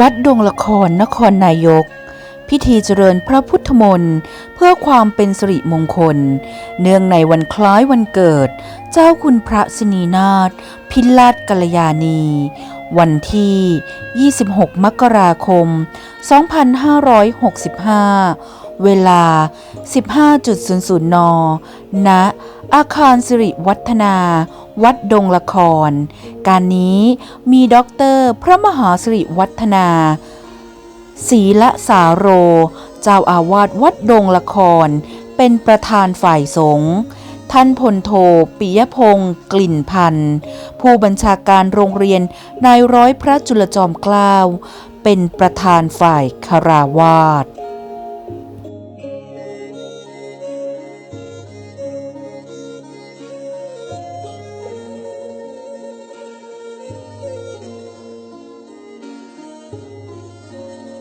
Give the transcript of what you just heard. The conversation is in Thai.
วัดดงละครนครนายก พิธีเจริญพระพุทธมนต์เพื่อความเป็นสิริมงคล เนื่องในวันคล้ายวันเกิด เจ้าคุณพระสินีนาถพิลาศกัลยาณี วันที่ 26 มกราคม 2565 เวลา 15.00 น ณ อาคารสิริวัฒนา วัดดงละคร การนี้มีด็อกเตอร์พระมหาสิริวัฒนาศรีละสาโร เจ้าอาวาสวัดดงละคร เป็นประธานฝ่ายสงฆ์ท่านพลโทปิยพงศ์กลิ่นพันธ์ผู้บัญชาการโรงเรียนนายร้อยพระจุลจอมเกล้าเป็นประธานฝ่ายคาราวาส